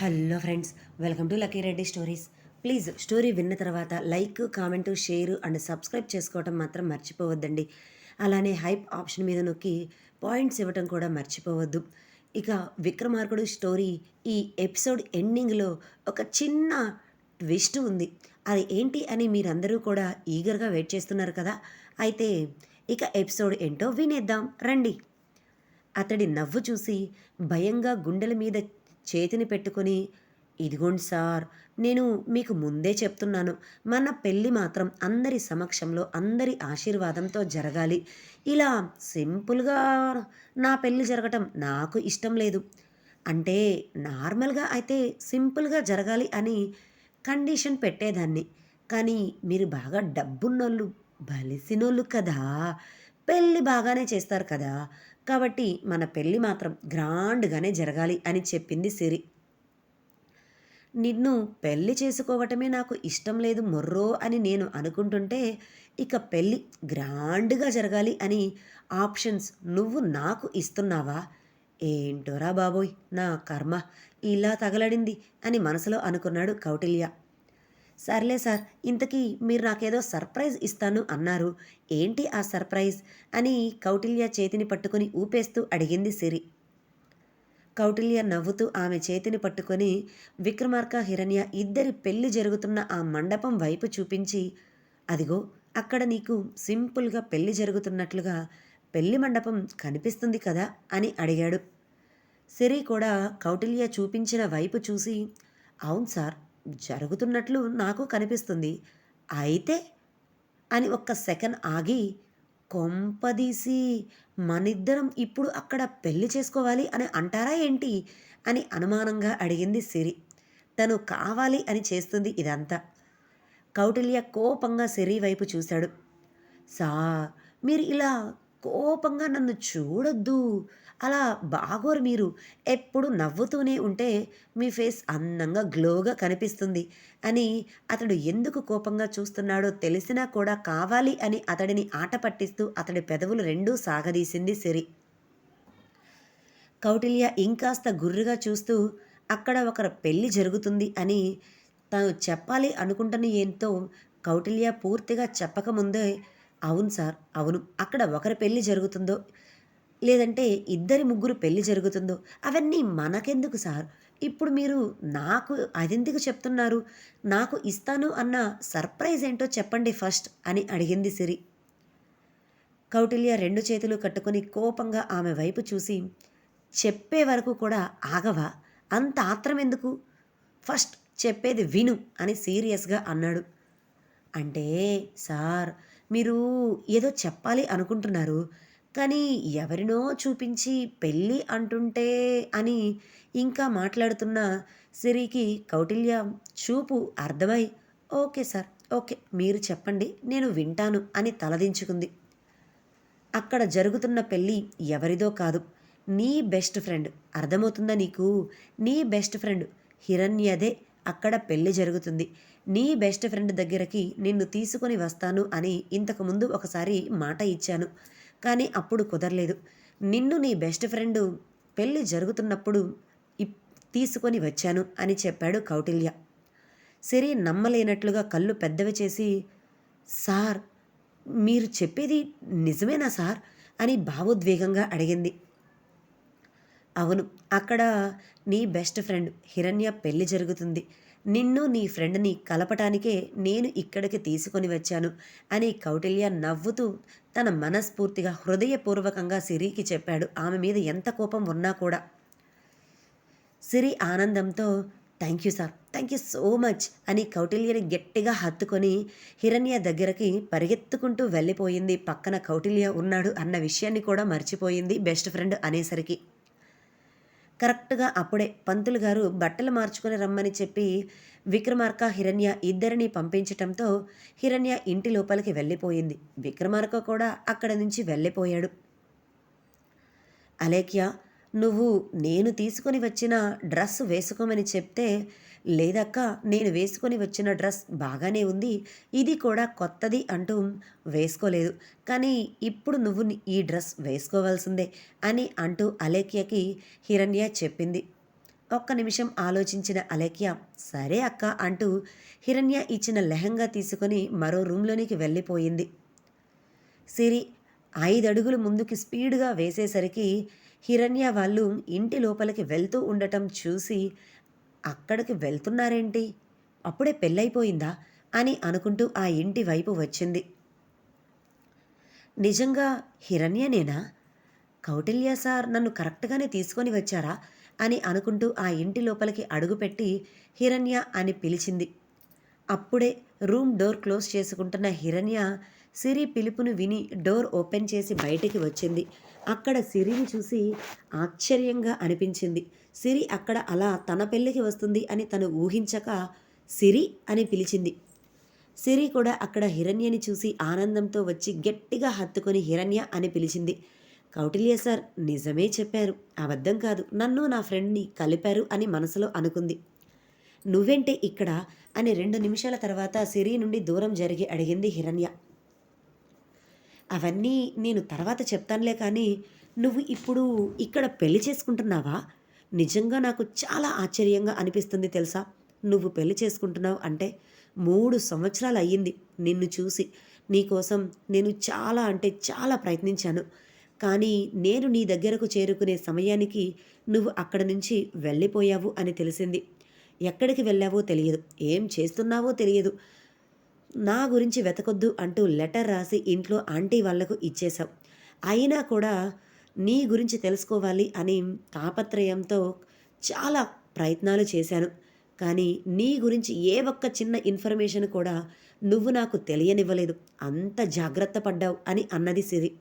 Hello friends welcome to Lucky Reddy stories. Please story విన్న తర్వాత like comment share and subscribe చేసుకోవటం మాత్రం మర్చిపోవద్దండి. అలానే హైప్ ఆప్షన్ మీద నొక్కి పాయింట్స్ ఇవ్వటం కూడా మర్చిపోవద్దు. ఇక విక్రమార్కుడు స్టోరీ ఈ ఎపిసోడ్ ఎండింగ్లో ఒక చిన్న ట్విస్ట్ ఉంది. అది ఏంటి అని మీరందరూ కూడా ఈగర్గా వెయిట్ చేస్తున్నారు కదా? అయితే ఇక ఎపిసోడ్ ఏంటో వినేద్దాం. రండి. అతడి నవ్వు చూసి భయంగా గుండెల మీద చేతిని పెట్టుకొని ఇదిగోండి సార్ నేను మీకు ముందే చెప్తున్నాను. మన పెళ్ళి మాత్రం అందరి సమక్షంలో అందరి ఆశీర్వాదంతో జరగాలి. ఇలా సింపుల్గా నా పెళ్ళి జరగటం నాకు ఇష్టం లేదు. అంటే నార్మల్గా అయితే సింపుల్గా జరగాలి అని కండిషన్ పెట్టేదాన్ని. కానీ మీరు బాగా డబ్బున్నోళ్ళు బలిసినోళ్ళు కదా. పెళ్ళి బాగానే చేస్తారు కదా. కాబట్టి మన పెళ్ళి మాత్రం గ్రాండ్గానే జరగాలి అని చెప్పింది సిరి. నిన్ను పెళ్ళి చేసుకోవటమే నాకు ఇష్టం లేదు మొర్రో అని నేను అనుకుంటుంటే ఇక పెళ్ళి గ్రాండ్గా జరగాలి అని ఆప్షన్స్ నువ్వు నాకు ఇస్తున్నావా? ఏంటోరా బాబోయ్ నా కర్మ ఇలా తగలడింది అని మనసులో అనుకున్నాడు కౌటిల్య. సర్లే సార్ ఇంతకీ మీరు నాకేదో సర్ప్రైజ్ ఇస్తాను అన్నారు. ఏంటి ఆ సర్ప్రైజ్? అని కౌటిల్య చేతిని పట్టుకొని ఊపేస్తూ అడిగింది సిరి. కౌటిల్య నవ్వుతూ ఆమె చేతిని పట్టుకొని విక్రమార్క హిరణ్య ఇద్దరి పెళ్ళి జరుగుతున్న ఆ మండపం వైపు చూపించి అదిగో అక్కడ నీకు సింపుల్గా పెళ్ళి జరుగుతున్నట్లుగా పెళ్ళి మండపం కనిపిస్తుంది కదా అని అడిగాడు. సిరి కూడా కౌటిల్య చూపించిన వైపు చూసి అవును సార్ జరుగుతున్నట్లు నాకు కనిపిస్తుంది. అయితే? అని ఒక్క సెకండ్ ఆగి కొంపదీసి మనిద్దరం ఇప్పుడు అక్కడ పెళ్ళి చేసుకోవాలి అని అంటారా ఏంటి? అని అనుమానంగా అడిగింది సిరి. తను కావాలి అని చేస్తుంది ఇదంతా. కౌటిల్య కోపంగా సిరి వైపు చూశాడు. సా మీరు ఇలా కోపంగా నన్ను చూడొద్దు. అలా బాగోరు మీరు. ఎప్పుడు నవ్వుతూనే ఉంటే మీ ఫేస్ అందంగా గ్లోగా కనిపిస్తుంది అని అతడు ఎందుకు కోపంగా చూస్తున్నాడో తెలిసినా కూడా కావాలి అని అతడిని ఆట పట్టిస్తూ అతడి పెదవులు రెండూ సాగదీసింది సిరి. కౌటిల్య ఇంకాస్త గుర్రుగా చూస్తూ అక్కడ ఒకరి పెళ్ళి జరుగుతుంది అని తను చెప్పాలి అనుకుంటున్న ఏంతో కౌటిల్య పూర్తిగా చెప్పకముందే అవును సార్ అవును అక్కడ ఒకరి పెళ్ళి జరుగుతుందో లేదంటే ఇద్దరి ముగ్గురు పెళ్ళి జరుగుతుందో అవన్నీ మనకెందుకు సార్? ఇప్పుడు మీరు నాకు అదెందుకు చెప్తున్నారు? నాకు ఇస్తాను అన్న సర్ప్రైజ్ ఏంటో చెప్పండి ఫస్ట్ అని అడిగింది సిరి. కౌటిల్య రెండు చేతులు కట్టుకొని కోపంగా ఆమె వైపు చూసి చెప్పే వరకు కూడా ఆగవా? అంత ఆత్రం ఎందుకు ఫస్ట్ చెప్పేది విను అని సీరియస్గా అన్నాడు. అంటే సార్ మీరు ఏదో చెప్పాలి అనుకుంటున్నారు. కానీ ఎవరినో చూపించి పెళ్ళి అంటుంటే అని ఇంకా మాట్లాడుతున్న సిరికి కౌటిల్య చూపు అర్థమై. ఓకే సార్ ఓకే మీరు చెప్పండి నేను వింటాను అని తలదించుకుంది. అక్కడ జరుగుతున్న పెళ్ళి ఎవరిదో కాదు నీ బెస్ట్ ఫ్రెండ్. అర్థమవుతుందా నీకు? నీ బెస్ట్ ఫ్రెండ్ హిరణ్యదే అక్కడ పెళ్ళి జరుగుతుంది. నీ బెస్ట్ ఫ్రెండ్ దగ్గరకి నిన్ను తీసుకొని వస్తాను అని ఇంతకుముందు ఒకసారి మాట ఇచ్చాను. కానీ అప్పుడు కుదరలేదు. నిన్ను నీ బెస్ట్ ఫ్రెండ్ పెళ్ళి జరుగుతున్నప్పుడు తీసుకొని వచ్చాను అని చెప్పాడు కౌటిల్య. సిరి నమ్మలేనట్లుగా కళ్ళు పెద్దవి చేసి సార్ మీరు చెప్పేది నిజమేనా సార్? అని భావోద్వేగంగా అడిగింది. అవును అక్కడ నీ బెస్ట్ ఫ్రెండ్ హిరణ్య పెళ్ళి జరుగుతుంది. నిన్ను నీ ఫ్రెండ్ని కలపటానికే నేను ఇక్కడికి తీసుకొని వచ్చాను అని కౌటిల్య నవ్వుతూ తన మనస్ఫూర్తిగా హృదయపూర్వకంగా సిరికి చెప్పాడు. ఆమె మీద ఎంత కోపం ఉన్నా కూడా. సిరి ఆనందంతో thank you sir thank you so much అని కౌటిల్యని గట్టిగా హత్తుకొని హిరణ్య దగ్గరకి పరిగెత్తుకుంటూ వెళ్ళిపోయింది. పక్కన కౌటిల్య ఉన్నాడు అన్న విషయాన్ని కూడా మర్చిపోయింది బెస్ట్ ఫ్రెండ్ అనేసరికి. కరెక్ట్గా అప్పుడే పంతులు గారు బట్టలు మార్చుకుని రమ్మని చెప్పి విక్రమార్క హిరణ్య ఇద్దరిని పంపించటంతో హిరణ్య ఇంటి లోపలికి వెళ్ళిపోయింది. విక్రమార్క కూడా అక్కడి నుంచి వెళ్ళిపోయాడు. అలేఖ్య నువ్వు నేను తీసుకొని వచ్చిన డ్రెస్ వేసుకోమని చెప్తే లేదక్క నేను వేసుకొని వచ్చిన డ్రెస్ బాగానే ఉంది ఇది కూడా కొత్తది అంటూ వేసుకోలేదు. కానీ ఇప్పుడు నువ్వు ఈ డ్రెస్ వేసుకోవాల్సిందే అని అంటూ అలేఖ్యకి హిరణ్య చెప్పింది. ఒక్క నిమిషం ఆలోచించిన అలేఖ్య సరే అక్క అంటూ హిరణ్య ఇచ్చిన లెహంగా తీసుకొని మరో రూమ్లోనికి వెళ్ళిపోయింది. సిరి ఐదు అడుగులు ముందుకి స్పీడ్గా వేసేసరికి హిరణ్య వాళ్ళు ఇంటి లోపలికి వెళ్తూ ఉండటం చూసి అక్కడికి వెళ్తున్నారేంటి? అప్పుడే పెళ్ళైపోయిందా? అని అనుకుంటూ ఆ ఇంటి వైపు వచ్చింది. నిజంగా హిరణ్యనేనా? కౌటిల్య సార్ నన్ను కరెక్ట్గానే తీసుకొని వచ్చారా? అని అనుకుంటూ ఆ ఇంటి లోపలికి అడుగుపెట్టి హిరణ్య అని పిలిచింది. అప్పుడే రూమ్ డోర్ క్లోజ్ చేసుకుంటున్న హిరణ్య సిరి పిలుపును విని డోర్ ఓపెన్ చేసి బయటికి వచ్చింది. అక్కడ సిరిని చూసి ఆశ్చర్యంగా అనిపించింది. సిరి అక్కడ అలా తన పెళ్ళికి వస్తుంది అని తను ఊహించక సిరి అని పిలిచింది. సిరి కూడా అక్కడ హిరణ్యని చూసి ఆనందంతో వచ్చి గట్టిగా హత్తుకొని హిరణ్య అని పిలిచింది. కౌటిల్య సార్ నిజమే చెప్పారు. అబద్ధం కాదు. నన్ను నా ఫ్రెండ్ని కలిపారు అని మనసులో అనుకుంది. నువ్వేంటే ఇక్కడ? అని రెండు నిమిషాల తర్వాత సిరి నుండి దూరం జరిగి అడిగింది హిరణ్య. అవన్నీ నేను తర్వాత చెప్తానులే కానీ నువ్వు ఇప్పుడు ఇక్కడ పెళ్ళి చేసుకుంటున్నావా? నిజంగా నాకు చాలా ఆశ్చర్యంగా అనిపిస్తుంది తెలుసా? నువ్వు పెళ్ళి చేసుకుంటున్నావు అంటే మూడు సంవత్సరాలు అయ్యింది నిన్ను చూసి. నీకోసం నేను చాలా అంటే చాలా ప్రయత్నించాను. కానీ నేను నీ దగ్గరకు చేరుకునే సమయానికి నువ్వు అక్కడ నుంచి వెళ్ళిపోయావు అని తెలిసింది. ఎక్కడికి వెళ్ళావో తెలియదు. ఏం చేస్తున్నావో తెలియదు. నా గురించి వెతకొద్దు అంటూ లెటర్ రాసి ఇంట్లో ఆంటీ వాళ్ళకు ఇచ్చేశాం అయినా కూడా నీ గురించి తెలుసుకోవాలి అని తాపత్రయంతో చాలా ప్రయత్నాలు చేశాను. కానీ నీ గురించి ఏ ఒక్క చిన్న ఇన్ఫర్మేషన్ కూడా నువ్వు నాకు తెలియనివ్వలేదు. అంత జాగ్రత్త పడ్డావు అని అన్నది సిరి.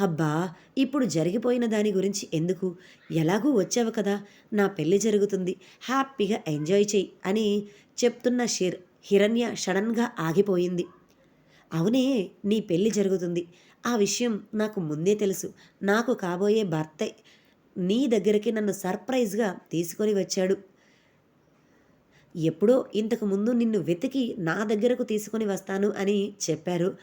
అబ్బా ఇప్పుడు జరిగిపోయిన దాని గురించి ఎందుకు? ఎలాగూ వచ్చావు కదా? నా పెళ్ళి జరుగుతుంది. హ్యాపీగా ఎంజాయ్ చెయ్యి అని చెప్తున్న షేర్ హిరణ్య షడన్గా ఆగిపోయింది. అవునే నీ పెళ్ళి జరుగుతుంది. ఆ విషయం నాకు ముందే తెలుసు. నాకు కాబోయే భర్త నీ దగ్గరికి నన్ను సర్ప్రైజ్గా తీసుకొని వచ్చాడు. ఎప్పుడో ఇంతకుముందు నిన్ను వెతికి నా దగ్గరకు తీసుకొని వస్తాను అని చెప్పారు.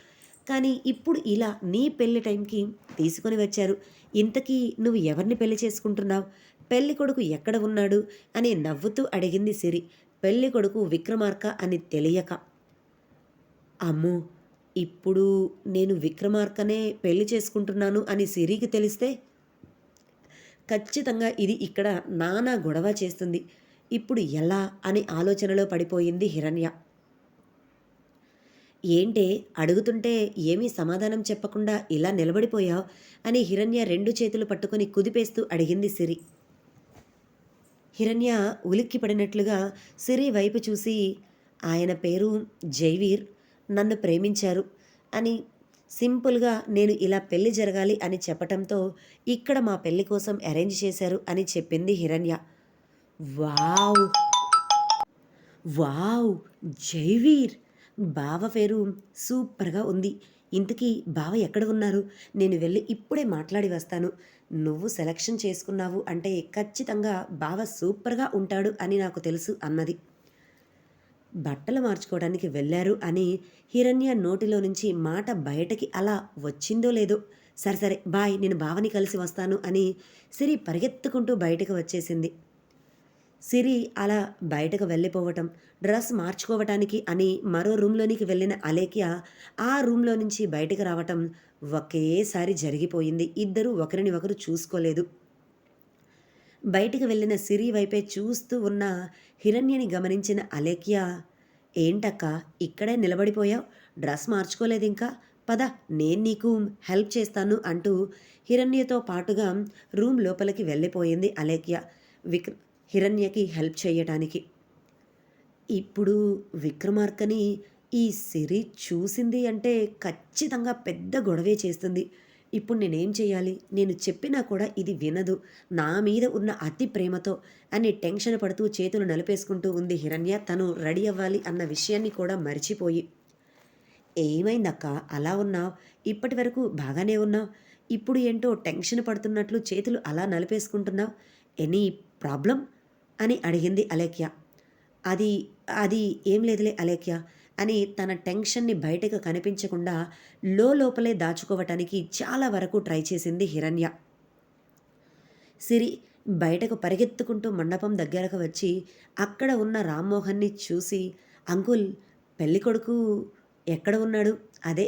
కానీ ఇప్పుడు ఇలా నీ పెళ్ళి టైంకి తీసుకొని వచ్చారు. ఇంతకీ నువ్వు ఎవరిని పెళ్ళి చేసుకుంటున్నావు? పెళ్ళి కొడుకు ఎక్కడ ఉన్నాడు? అని నవ్వుతూ అడిగింది సిరి. పెళ్ళి కొడుకు విక్రమార్క అని తెలియక. అమ్మో ఇప్పుడు నేను విక్రమార్కనే పెళ్ళి చేసుకుంటున్నాను అని సిరికి తెలిస్తే? ఖచ్చితంగా ఇది ఇక్కడ నానా గొడవ చేస్తుంది. ఇప్పుడు ఎలా అని ఆలోచనలో పడిపోయింది హిరణ్య. ఏంటే అడుగుతుంటే ఏమీ సమాధానం చెప్పకుండా ఇలా నిలబడిపోయావు అని హిరణ్య రెండు చేతులు పట్టుకొని కుదిపేస్తూ అడిగింది సిరి. హిరణ్య ఉలిక్కి పడినట్లుగా సిరి వైపు చూసి ఆయన పేరు జైవీర్ నన్ను ప్రేమించారు అని సింపుల్గా నేను ఇలా పెళ్ళి జరగాలి అని చెప్పటంతో ఇక్కడ మా పెళ్ళి కోసం అరేంజ్ చేశారు అని చెప్పింది హిరణ్య. వావ్! వావ్! జైవీర్! బావ పేరు సూపర్గా ఉంది. ఇంతకీ బావ ఎక్కడ ఉన్నారు? నేను వెళ్ళి ఇప్పుడే మాట్లాడి వస్తాను. నువ్వు సెలక్షన్ చేసుకున్నావు అంటే ఖచ్చితంగా బావ సూపర్గా ఉంటాడు అని నాకు తెలుసు అన్నది. బట్టలు మార్చుకోవడానికి వెళ్ళారు అని హిరణ్య నోటిలో నుంచి మాట బయటకి అలా వచ్చిందో లేదో సరే సరే బాయ్ నేను బావని కలిసి వస్తాను అని సిరి పరిగెత్తుకుంటూ బయటకు వచ్చేసింది. సిరి అలా బయటకు వెళ్ళిపోవటం డ్రెస్ మార్చుకోవటానికి అని మరో రూమ్లోనికి వెళ్ళిన అలేఖ్య ఆ రూమ్లో నుంచి బయటకు రావటం ఒకేసారి జరిగిపోయింది. ఇద్దరూ ఒకరిని ఒకరు చూసుకోలేదు. బయటికి వెళ్ళిన సిరి వైపే చూస్తూ ఉన్న హిరణ్యని గమనించిన అలేఖ్య ఏంటక్క ఇక్కడే నిలబడిపోయావు? డ్రెస్ మార్చుకోలేదు ఇంకా పద నేను నీకు హెల్ప్ చేస్తాను అంటూ హిరణ్యతో పాటుగా రూమ్ లోపలికి వెళ్ళిపోయింది అలేఖ్య. విక్ర హిరణ్యకి హెల్ప్ చేయటానికి. ఇప్పుడు విక్రమార్కని ఈ సిరి చూసింది అంటే ఖచ్చితంగా పెద్ద గొడవే చేస్తుంది. ఇప్పుడు నేనేం చేయాలి? నేను చెప్పినా కూడా ఇది వినదు. నా మీద ఉన్న అతి ప్రేమతో అని టెన్షన్ పడుతూ చేతులు నలిపేసుకుంటూ ఉంది హిరణ్య. తను రెడీ అవ్వాలి అన్న విషయాన్ని కూడా మర్చిపోయి. ఏమైందక్క? అలా ఉన్నావు? ఇప్పటి వరకు బాగానే ఉన్నావు? ఇప్పుడు ఏంటో టెన్షన్ పడుతున్నట్లు చేతులు అలా నలిపేసుకుంటున్నావు? Any problem? అని అడిగింది అలేఖ్య. అది అది ఏం లేదులే అలేఖ్య. అని తన టెన్షన్ని బయటకు కనిపించకుండా లోపలే దాచుకోవటానికి చాలా వరకు ట్రై చేసింది హిరణ్య. సిరి బయటకు పరిగెత్తుకుంటూ మండపం దగ్గరకు వచ్చి అక్కడ ఉన్న రామ్మోహన్ని చూసి అంకుల్ పెళ్ళికొడుకు ఎక్కడ ఉన్నాడు? అదే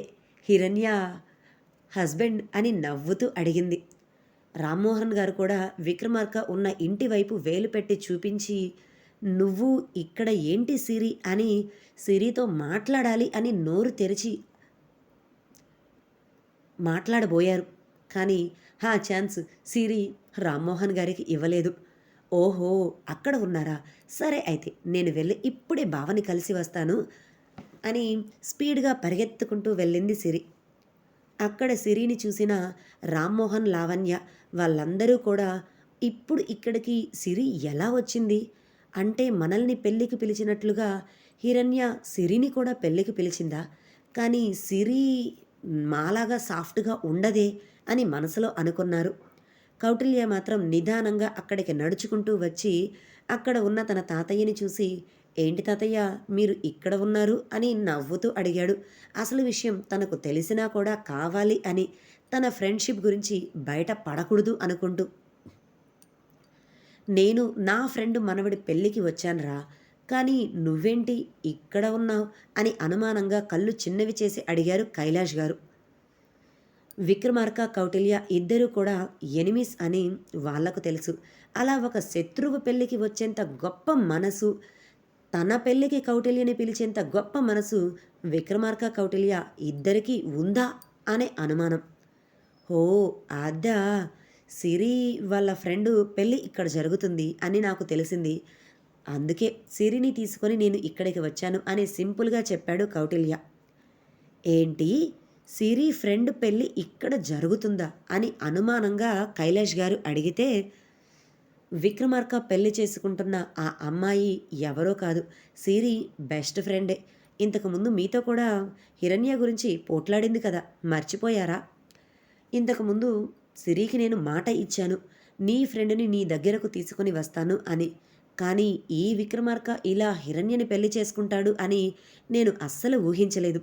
హిరణ్య హస్బెండ్ అని నవ్వుతూ అడిగింది. రామ్మోహన్ గారు కూడా విక్రమార్క ఉన్న ఇంటి వైపు వేలు పెట్టి చూపించి నువ్వు ఇక్కడ ఏంటి సిరి? అని సిరితో మాట్లాడాలి అని నోరు తెరిచి మాట్లాడబోయారు. కానీ ఆ ఛాన్స్ సిరి రామ్మోహన్ గారికి ఇవ్వలేదు. ఓహో అక్కడ ఉన్నారా? సరే అయితే నేను వెళ్ళి ఇప్పుడే బావని కలిసి వస్తాను అని స్పీడ్గా పరిగెత్తుకుంటూ వెళ్ళింది సిరి. అక్కడ సిరిని చూసిన రామ్మోహన్ లావణ్య వాళ్ళందరూ కూడా ఇప్పుడు ఇక్కడికి సిరి ఎలా వచ్చింది? అంటే మనల్ని పెళ్ళికి పిలిచినట్లుగా హిరణ్య సిరిని కూడా పెళ్ళికి పిలిచిందా? కానీ సిరి మాలాగా సాఫ్ట్గా ఉండదే అని మనసులో అనుకున్నారు. కౌటిల్య మాత్రం నిదానంగా అక్కడికి నడుచుకుంటూ వచ్చి అక్కడ ఉన్న తన తాతయ్యని చూసి ఏంటి తాతయ్య మీరు ఇక్కడ ఉన్నారు? అని నవ్వుతూ అడిగాడు. అసలు విషయం తనకు తెలిసినా కూడా కావాలి అని తన ఫ్రెండ్షిప్ గురించి బయట పడకూడదు అనుకుంటూ. నేను నా ఫ్రెండ్ మనవడి పెళ్ళికి వచ్చానురా కానీ నువ్వేంటి ఇక్కడ ఉన్నావు? అని అనుమానంగా కళ్ళు చిన్నవి చేసి అడిగారు కైలాష్ గారు. విక్రమార్క కౌటిల్య ఇద్దరూ కూడా ఎనిమిస్ అని వాళ్ళకు తెలుసు. అలా ఒక శత్రువు పెళ్ళికి వచ్చేంత గొప్ప మనసు తన పెళ్ళికి కౌటిల్యని పిలిచేంత గొప్ప మనసు విక్రమార్క కౌటిల్య ఇద్దరికీ ఉందా అనే అనుమానం. ఓ అదా సిరి వాళ్ళ ఫ్రెండు పెళ్ళి ఇక్కడ జరుగుతుంది అని నాకు తెలిసింది. అందుకే సిరిని తీసుకొని నేను ఇక్కడికి వచ్చాను అని సింపుల్గా చెప్పాడు కౌటిల్య. ఏంటి? సిరి ఫ్రెండ్ పెళ్ళి ఇక్కడ జరుగుతుందా అని అనుమానంగా కైలాష్ గారు అడిగితే విక్రమార్క పెళ్ళి చేసుకుంటున్న ఆ అమ్మాయి ఎవరో కాదు సిరి బెస్ట్ ఫ్రెండే. ఇంతకుముందు మీతో కూడా హిరణ్య గురించి పోట్లాడింది కదా మర్చిపోయారా? ఇంతకుముందు సిరికి నేను మాట ఇచ్చాను నీ ఫ్రెండ్ని నీ దగ్గరకు తీసుకొని వస్తాను అని. కానీ ఈ విక్రమార్క ఇలా హిరణ్యని పెళ్ళి చేసుకుంటాడు అని నేను అస్సలు ఊహించలేదు.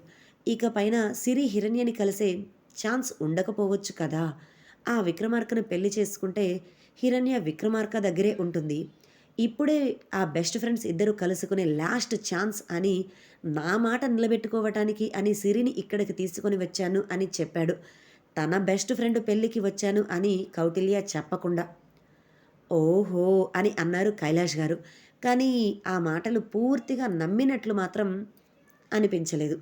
ఇక పైన సిరి హిరణ్యని కలిసే ఛాన్స్ ఉండకపోవచ్చు కదా. ఆ విక్రమార్కను పెళ్ళి చేసుకుంటే హిరణ్య విక్రమార్క దగ్గరే ఉంటుంది. ఇప్పుడే ఆ బెస్ట్ ఫ్రెండ్స్ ఇద్దరు కలుసుకునే లాస్ట్ ఛాన్స్ అని నా మాట నిలబెట్టుకోవటానికి అని సిరిని ఇక్కడికి తీసుకొని వచ్చాను అని చెప్పాడు. తన బెస్ట్ ఫ్రెండ్ పెళ్ళికి వచ్చాను అని కౌటిల్య చెప్పకుండా. ఓహో అని అన్నారు కైలాష్ గారు. కానీ ఆ మాటలు పూర్తిగా నమ్మినట్లు మాత్రం అనిపించలేదు.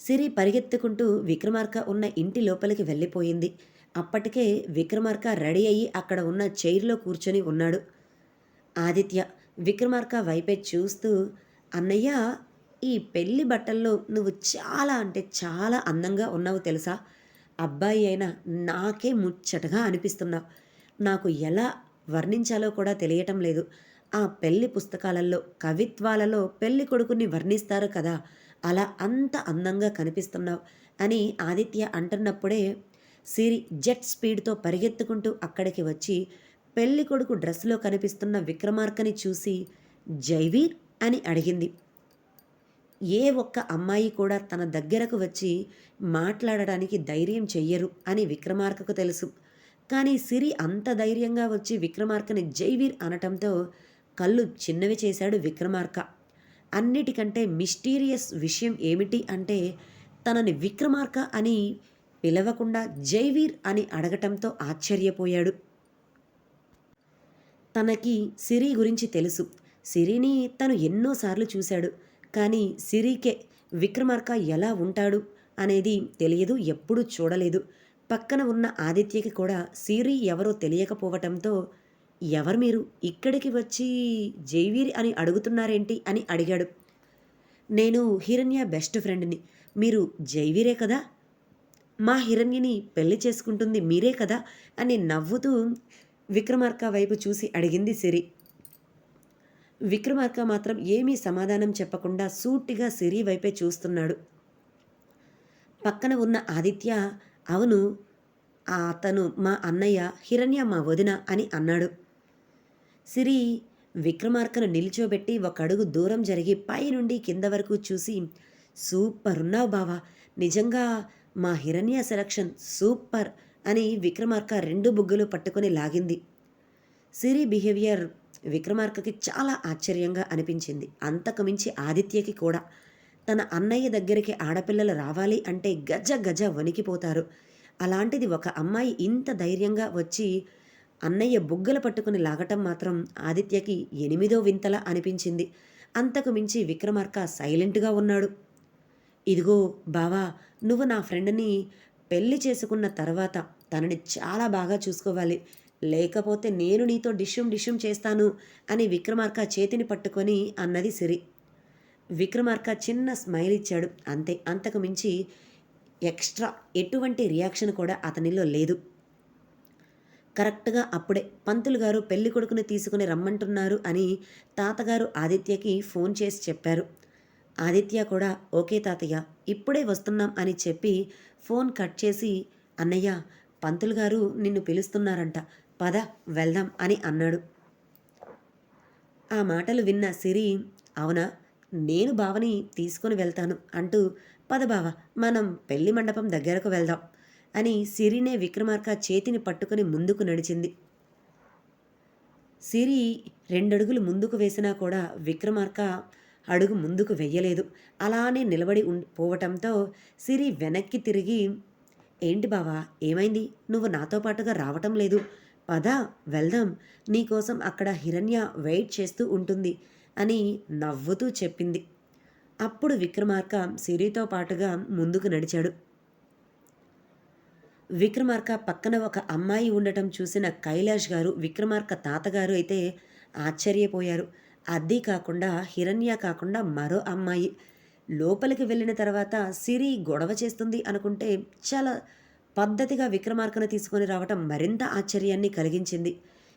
సిరి పరిగెత్తుకుంటూ విక్రమార్క ఉన్న ఇంటి లోపలికి వెళ్ళిపోయింది. అప్పటికే విక్రమార్క రెడీ అయ్యి అక్కడ ఉన్న చైర్లో కూర్చొని ఉన్నాడు. ఆదిత్య విక్రమార్క వైపే చూస్తూ అన్నయ్య ఈ పెళ్ళి బట్టల్లో నువ్వు చాలా అంటే చాలా అందంగా ఉన్నావు తెలుసా? అబ్బాయి అయినా నాకే ముచ్చటగా అనిపిస్తున్నావు నాకు ఎలా వర్ణించాలో కూడా తెలియటం లేదు. ఆ పెళ్ళి పుస్తకాలలో కవిత్వాలలో పెళ్ళి కొడుకుని వర్ణిస్తారు కదా అలా అంత అందంగా కనిపిస్తున్నావు అని ఆదిత్య అంటున్నప్పుడే సిరి జెట్ స్పీడ్తో పరిగెత్తుకుంటూ అక్కడికి వచ్చి పెళ్ళి కొడుకు డ్రెస్లో కనిపిస్తున్న విక్రమార్కని చూసి జైవీర్? అని అడిగింది. ఏ ఒక్క అమ్మాయి కూడా తన దగ్గరకు వచ్చి మాట్లాడడానికి ధైర్యం చెయ్యరు అని విక్రమార్కకు తెలుసు. కానీ సిరి అంత ధైర్యంగా వచ్చి విక్రమార్కని జైవీర్ అనటంతో కళ్ళు చిన్నవి చేశాడు విక్రమార్క. అన్నిటికంటే మిస్టీరియస్ విషయం ఏమిటి అంటే తనని విక్రమార్క అని పిలవకుండా జైవీర్ అని అడగటంతో ఆశ్చర్యపోయాడు. తనకి సిరి గురించి తెలుసు. సిరిని తను ఎన్నోసార్లు చూశాడు. కానీ సిరికే విక్రమార్క ఎలా ఉంటాడు అనేది తెలియదు ఎప్పుడూ చూడలేదు. పక్కన ఉన్న ఆదిత్యకి కూడా సిరి ఎవరో తెలియకపోవటంతో ఎవరు మీరు? ఇక్కడికి వచ్చి జైవీరి అని అడుగుతున్నారేంటి? అని అడిగాడు. నేను హిరణ్య బెస్ట్ ఫ్రెండ్ని. మీరు జైవీరే కదా? మా హిరణ్యని పెళ్ళి చేసుకుంటుంది మీరే కదా అని నవ్వుతూ విక్రమార్క వైపు చూసి అడిగింది సిరి. విక్రమార్క మాత్రం ఏమీ సమాధానం చెప్పకుండా సూటిగా సిరి వైపే చూస్తున్నాడు. పక్కన ఉన్న ఆదిత్య అవును అతను మా అన్నయ్య హిరణ్య మా వదిన అని అన్నాడు. సిరి విక్రమార్కను నిల్చోబెట్టి ఒక అడుగు దూరం జరిగి పై నుండి కింద వరకు చూసి సూపర్ ఉన్నావు బావా నిజంగా మా హిరణ్య సెలక్షన్ సూపర్ అని విక్రమార్క రెండు బుగ్గలు పట్టుకొని లాగింది. సిరి బిహేవియర్ విక్రమార్కకి చాలా ఆశ్చర్యంగా అనిపించింది. అంతకు మించి ఆదిత్యకి కూడా. తన అన్నయ్య దగ్గరికి ఆడపిల్లలు రావాలి అంటే గజ గజ వణికిపోతారు. అలాంటిది ఒక అమ్మాయి ఇంత ధైర్యంగా వచ్చి అన్నయ్య బుగ్గలు పట్టుకుని లాగటం మాత్రం ఆదిత్యకి ఎనిమిదో వింతలా అనిపించింది. అంతకు మించి విక్రమార్క సైలెంట్గా ఉన్నాడు. ఇదిగో బావా నువ్వు నా ఫ్రెండ్ని పెళ్ళి చేసుకున్న తర్వాత తనని చాలా బాగా చూసుకోవాలి. లేకపోతే నేను నీతో డిష్యూమ్ డిష్యూమ్ చేస్తాను అని విక్రమార్క చేతిని పట్టుకొని అన్నది సిరి. విక్రమార్క చిన్న స్మైల్ ఇచ్చాడు. అంతే అంతకు మించి ఎక్స్ట్రా ఎటువంటి రియాక్షన్ కూడా అతనిలో లేదు. కరెక్ట్గా అప్పుడే పంతులు గారు పెళ్ళి కొడుకుని తీసుకుని రమ్మంటున్నారు అని తాతగారు ఆదిత్యకి ఫోన్ చేసి చెప్పారు. ఆదిత్య కూడా ఓకే తాతయ్య ఇప్పుడే వస్తున్నాం అని చెప్పి ఫోన్ కట్ చేసి అన్నయ్య పంతులు గారు నిన్ను పిలుస్తున్నారంట పద వెళ్దాం అని అన్నాడు. ఆ మాటలు విన్న సిరి అవునా నేను బావని తీసుకొని వెళ్తాను అంటూ పద బావ మనం పెళ్ళి మండపం దగ్గరకు వెళ్దాం అని సిరినే విక్రమార్క చేతిని పట్టుకుని ముందుకు నడిచింది. సిరి రెండడుగులు ముందుకు వేసినా కూడా విక్రమార్క అడుగు ముందుకు వెయ్యలేదు. అలానే నిలబడి ఉం పోవటంతో సిరి వెనక్కి తిరిగి ఏంటి బావా ఏమైంది? నువ్వు నాతో పాటుగా రావటం లేదు. పద వెళ్దాం. నీకోసం అక్కడ హిరణ్య వెయిట్ చేస్తూ ఉంటుంది అని నవ్వుతూ చెప్పింది. అప్పుడు విక్రమార్క సిరితో పాటుగా ముందుకు నడిచాడు. విక్రమార్క పక్కన ఒక అమ్మాయి ఉండటం చూసిన కైలాష్ గారు విక్రమార్క తాతగారు అయితే ఆశ్చర్యపోయారు. అద్దీ కాకుండా హిరణ్య కాకుండా మరో అమ్మాయి. లోపలికి వెళ్ళిన తర్వాత సిరి గొడవ చేస్తుంది అనుకుంటే చాలా పద్ధతిగా విక్రమార్కను తీసుకొని రావటం మరింత ఆశ్చర్యాన్ని కలిగించింది.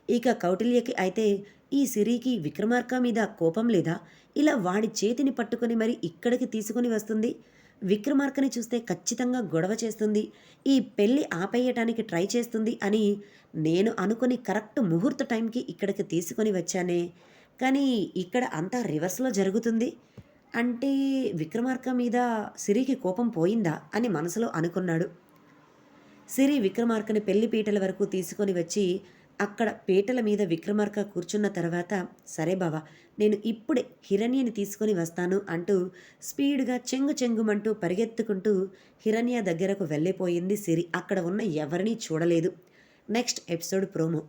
ఇక కౌటిల్యకి అయితే ఈ సిరికి విక్రమార్క మీద కోపం లేదా? ఇలా వాడి చేతిని పట్టుకొని మరి ఇక్కడికి తీసుకుని వస్తుంది. విక్రమార్కని చూస్తే ఖచ్చితంగా గొడవ చేస్తుంది. ఈ పెళ్ళి ఆపేయటానికి ట్రై చేస్తుంది అని నేను అనుకుని కరెక్ట్ ముహూర్త టైంకి ఇక్కడికి తీసుకొని వచ్చానే. కానీ ఇక్కడ అంతా రివర్స్లో జరుగుతుంది. అంటే విక్రమార్క మీద సిరికి కోపం పోయిందా అని మనసులో అనుకున్నాడు. సిరి విక్రమార్కని పెళ్ళి పీటల వరకు తీసుకొని వచ్చి అక్కడ పీటల మీద విక్రమార్క కూర్చున్న తర్వాత సరే బావా నేను ఇప్పుడే హిరణ్యని తీసుకొని వస్తాను అంటూ స్పీడ్గా చెంగు చెంగుమంటూ పరిగెత్తుకుంటూ హిరణ్య దగ్గరకు వెళ్ళిపోయింది సిరి. అక్కడ ఉన్న ఎవరినీ చూడలేదు. Next episode promo.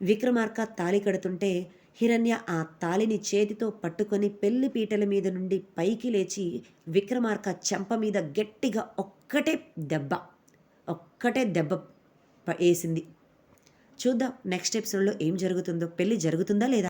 విక్రమార్క తాళి కడుతుంటే హిరణ్య ఆ తాళిని చేతితో పట్టుకొని పెళ్ళి పీటల మీద నుండి పైకి లేచి విక్రమార్క చెంప మీద గట్టిగా ఒక్కటే దెబ్బ ఒక్కటే దెబ్బ వేసింది. చూద్దాం నెక్స్ట్ ఎపిసోడ్లో ఏం జరుగుతుందో పెళ్ళి జరుగుతుందా లేదా?